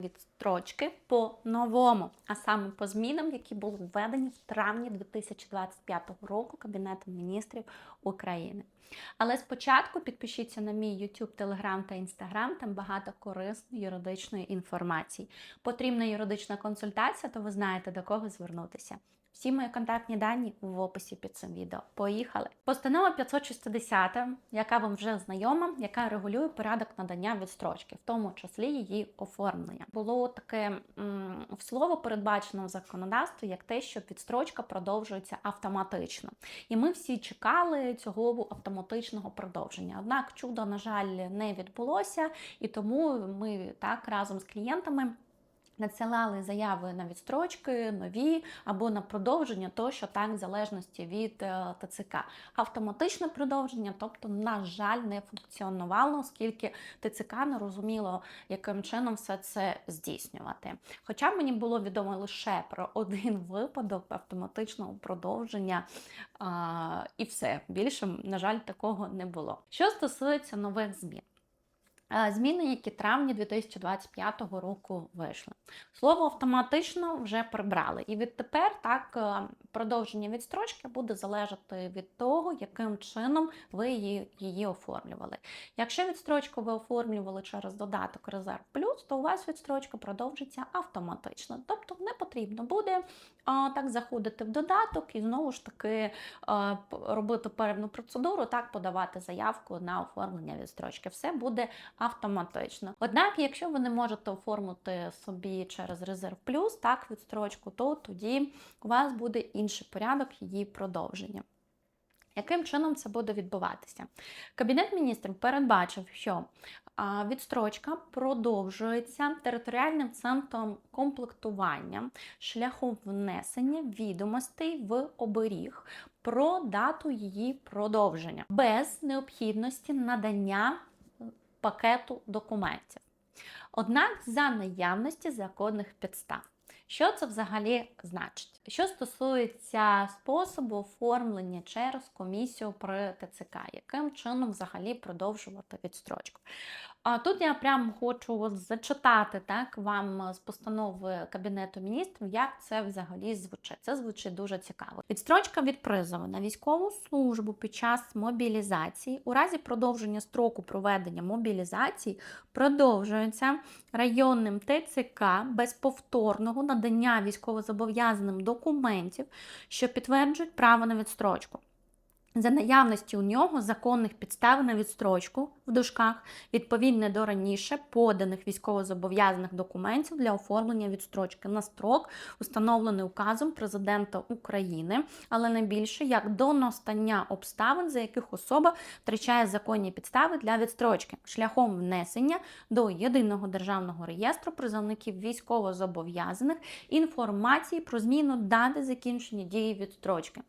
відстрочки по-новому, а саме по змінам, які були введені в травні 2025 року Кабінетом міністрів України. Але спочатку підпишіться на мій YouTube, Telegram та Instagram, там багато корисної юридичної інформації. Потрібна юридична консультація, то ви знаєте до кого звернутися. Всі мої контактні дані в описі під цим відео. Поїхали! Постанова 560, яка вам вже знайома, яка регулює порядок надання відстрочки, в тому числі її оформлення. Було таке м, слово передбачено в законодавстві, як те, що відстрочка продовжується автоматично. І ми всі чекали цього автоматичного продовження. Однак чудо, на жаль, не відбулося, і тому ми так разом з клієнтами. Надсилали заяви на відстрочки, нові або на продовження, тощо так, в залежності від е, ТЦК. Автоматичне продовження, тобто, на жаль, не функціонувало, оскільки ТЦК не розуміло, яким чином все це здійснювати. Хоча мені було відомо лише про один випадок автоматичного продовження, а, і все більше, на жаль, такого не було. Що стосується нових змін. Е, Зміни, які травні 2025 року вийшли. Слово автоматично вже прибрали. І відтепер так е, продовження відстрочки буде залежати від того, яким чином ви її, її оформлювали. Якщо відстрочку ви оформлювали через додаток Резерв Плюс, то у вас відстрочка продовжиться автоматично. Тобто не потрібно буде так заходити в додаток і знову ж таки робити певну процедуру, так подавати заявку на оформлення відстрочки. Все буде автоматично. Однак, якщо ви не можете оформити собі через резерв плюс так відстрочку, то тоді у вас буде інший порядок її продовження. Яким чином це буде відбуватися? Кабінет міністрів передбачив, що відстрочка продовжується територіальним центром комплектування шляхом внесення відомостей в оберіг про дату її продовження без необхідності надання пакету документів. Однак за наявності законних підстав. Що це взагалі значить? Що стосується способу оформлення через комісію при ТЦК, яким чином взагалі продовжувати відстрочку? А тут я прямо хочу зачитати так вам з постанови Кабінету міністрів, як це взагалі звучить. Це звучить дуже цікаво. Відстрочка від призову на військову службу під час мобілізації у разі продовження строку проведення мобілізації продовжується районним ТЦК без повторного надання військовозобов'язаним документів, що підтверджують право на відстрочку. За наявності у нього законних підстав на відстрочку в дужках, відповідне до раніше поданих військовозобов'язаних документів для оформлення відстрочки на строк, установлений указом президента України, але не більше як до настання обставин, за яких особа втрачає законні підстави для відстрочки, шляхом внесення до єдиного державного реєстру призовників військовозобов'язаних інформації про зміну дати закінчення дії відстрочки.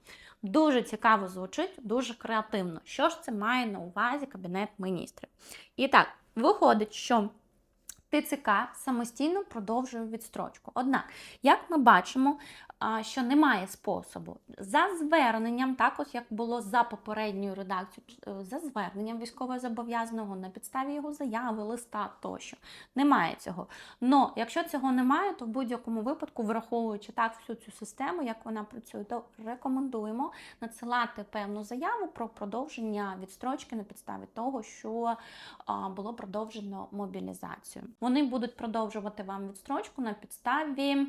Дуже цікаво звучить, дуже креативно. Що ж це має на увазі Кабінет міністрів? І так, виходить, що ТЦК самостійно продовжує відстрочку. Однак, як ми бачимо, що немає способу за зверненням, так ось як було за попередньою редакцією, е, за зверненням військовозобов'язаного на підставі його заяви, листа тощо. Немає цього. Но якщо цього немає, то в будь-якому випадку, враховуючи так всю цю систему, як вона працює, то рекомендуємо надсилати певну заяву про продовження відстрочки на підставі того, що було продовжено мобілізацію. Вони будуть продовжувати вам відстрочку на підставі.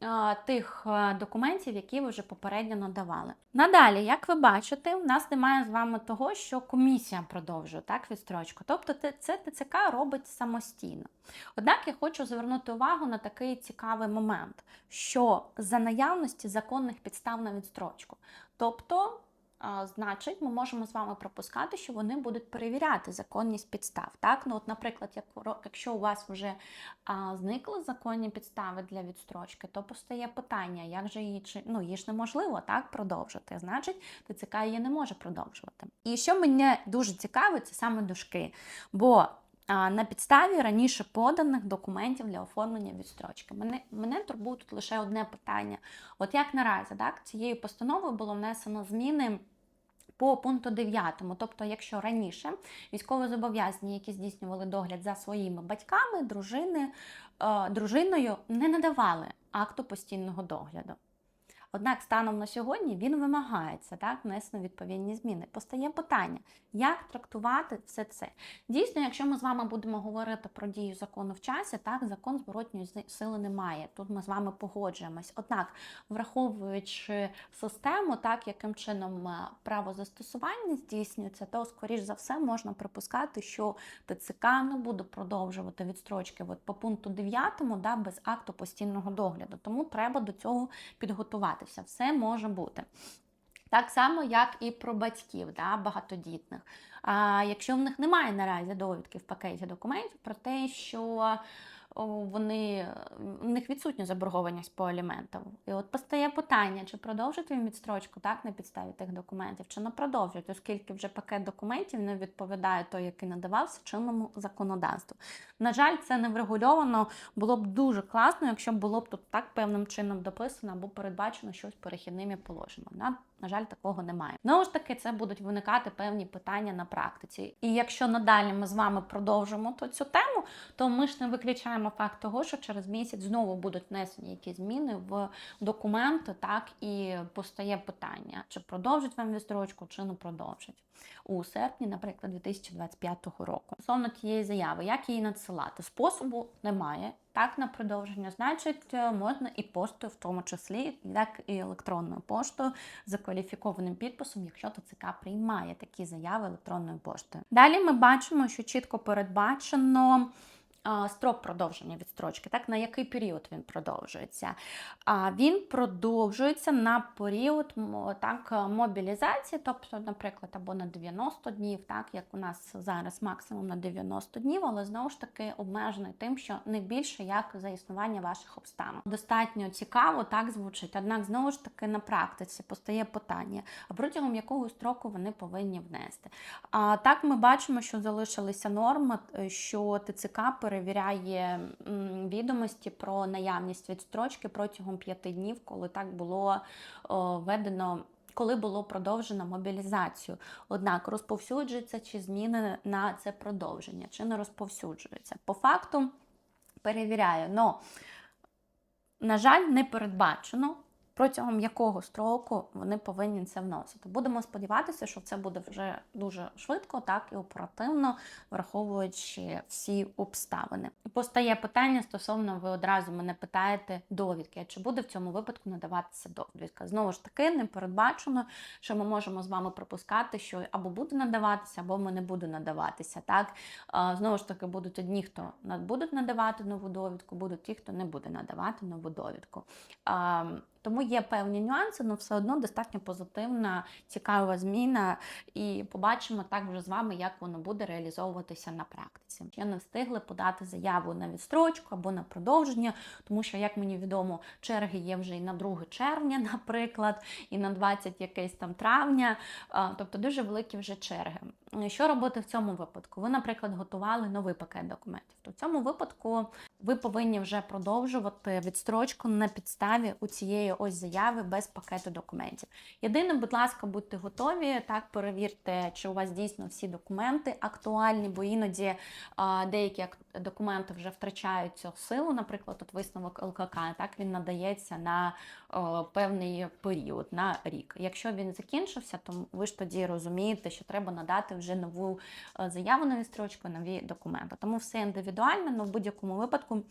А, Тих е, документів, які ви вже попередньо надавали. Надалі, як ви бачите, у нас немає з вами того, що комісія продовжує так відстрочку. Тобто це ТЦК робить самостійно. Однак я хочу звернути увагу на такий цікавий момент, що за наявності законних підстав на відстрочку. Тобто, значить, ми можемо з вами пропускати, що вони будуть перевіряти законність підстав. Так? Ну, от, наприклад, як, якщо у вас вже а, зникли законні підстави для відстрочки, то постає питання, як же її чи ну її ж неможливо так продовжити. Значить, ТЦК її не може продовжувати. І що мене дуже цікавить, це саме дужки. Бо на підставі раніше поданих документів для оформлення відстрочки. Мене, мене турбує тут лише одне питання. От як наразі, так, цією постановою було внесено зміни по пункту 9. Тобто, якщо раніше військовозобов'язані, які здійснювали догляд за своїми батьками, дружини, е, дружиною не надавали акту постійного догляду. Однак станом на сьогодні він вимагається так, внесено відповідні зміни. Постає питання, як трактувати все це. Дійсно, якщо ми з вами будемо говорити про дію закону в часі, так закон зворотньої сили немає. Тут ми з вами погоджуємось. Однак, враховуючи систему, так яким чином е, право застосування здійснюється, то скоріш за все можна припускати, що ТЦК не буде продовжувати відстрочки от по пункту 9 да, без акту постійного догляду. Тому треба до цього підготуватися. Все може бути. Так само, як і про батьків да, багатодітних. А якщо в них немає наразі довідки в пакеті документів про те, що вони, в них відсутня заборгованість по аліментам. І от постає питання, чи продовжити їм відстрочку так, на підставі тих документів, чи не продовжити, оскільки вже пакет документів не відповідає той, який надавався чинному законодавству. На жаль, це не врегульовано. Було б дуже класно, якщо було б тут так певним чином дописано або передбачено щось перехідними положеннями. На, жаль, такого немає. Знову ж таки, це будуть виникати певні питання на практиці. І якщо надалі ми з вами продовжимо то цю тему, то ми ж не виключаємо факт того, що через місяць знову будуть внесені якісь зміни в документи, так і постає питання, чи продовжить вам відстрочку, чи не продовжить. У серпні, наприклад, 2025 року. Стосовно тієї заяви, як її надсилати? Способу немає. Так, на продовження, значить, е, можна і поштою, в тому числі, як і електронною поштою за кваліфікованим підписом, якщо ТЦК приймає такі заяви електронною поштою. Далі ми бачимо, що чітко передбачено. Строк продовження відстрочки, так на який період він продовжується? А він продовжується на період так мобілізації, тобто, наприклад, або на 90 днів, так як у нас зараз максимум на 90 днів, але знову ж таки обмежений тим, що не більше як за існування ваших обставин. Достатньо цікаво, так звучить. Однак знову ж таки на практиці постає питання, а протягом якого строку вони повинні внести. А так ми бачимо, що залишилися норми, е, що ТЦК перевіряє відомості про наявність відстрочки протягом п'яти днів, коли так було введено. Коли було продовжено мобілізацію, однак розповсюджується чи зміни на це продовження, чи не розповсюджується. По факту перевіряю, но, на жаль, не передбачено, протягом якого строку вони повинні це вносити. Будемо сподіватися, що це буде вже дуже швидко, так і оперативно, враховуючи всі обставини. Постає питання стосовно, ви одразу мене питаєте довідки, чи буде в цьому випадку надаватися довідка. Знову ж таки, не передбачено, що ми можемо з вами пропускати, що або буде надаватися, або ми не буде надаватися. Так знову ж таки, будуть одні, хто будуть надавати нову довідку, будуть ті, хто не буде надавати нову довідку. Тому є певні нюанси, але все одно достатньо позитивна, цікава зміна, і побачимо так вже з вами, як воно буде реалізовуватися на практиці. Ще не встигли подати заяву на відстрочку або на продовження, тому що, як мені відомо, черги є вже і на 2 червня, наприклад, і на 20 якесь там травня, тобто дуже великі вже черги. Що робити в цьому випадку? Ви, наприклад, готували новий пакет документів. То в цьому випадку ви повинні вже продовжувати відстрочку на підставі у цієї ось заяви без пакету документів. Єдине, будь ласка, будьте готові, так перевірте, чи у вас дійсно всі документи актуальні, бо іноді а, деякі документи вже втрачають цю силу. Наприклад, от висновок ЛКК, так він надається на о, певний період, на рік. Якщо він закінчився, то ви ж тоді розумієте, що треба надати вже нову е, заяву на відстрочку, нові документи. Тому все індивідуально, але в будь-якому випадку.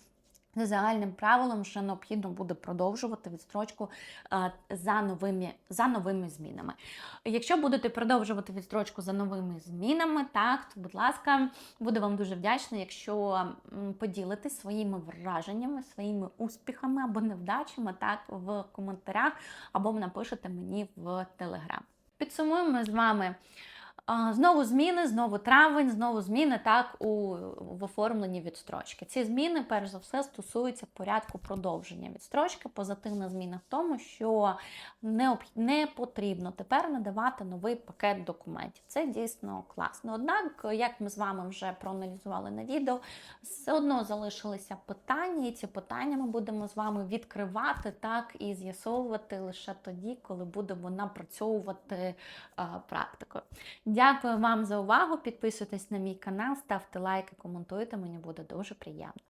За загальним правилом, що необхідно буде продовжувати відстрочку е, за новими, за новими змінами. Якщо будете продовжувати відстрочку за новими змінами, так, то, будь ласка, буду вам дуже вдячна, якщо поділитесь своїми враженнями, своїми успіхами або невдачами так, в коментарях, або напишете мені в Телеграм. Підсумуємо з вами. Знову зміни, знову травень, знову зміни так у в оформленні відстрочки. Ці зміни, перш за все, стосуються порядку продовження відстрочки. Позитивна зміна в тому, що не, не потрібно тепер надавати новий пакет документів. Це дійсно класно. Однак, як ми з вами вже проаналізували на відео, все одно залишилися питання, і ці питання ми будемо з вами відкривати так і з'ясовувати лише тоді, коли будемо напрацьовувати а, практику. Дякую вам за увагу. Підписуйтесь на мій канал, ставте лайки, коментуйте. Мені буде дуже приємно.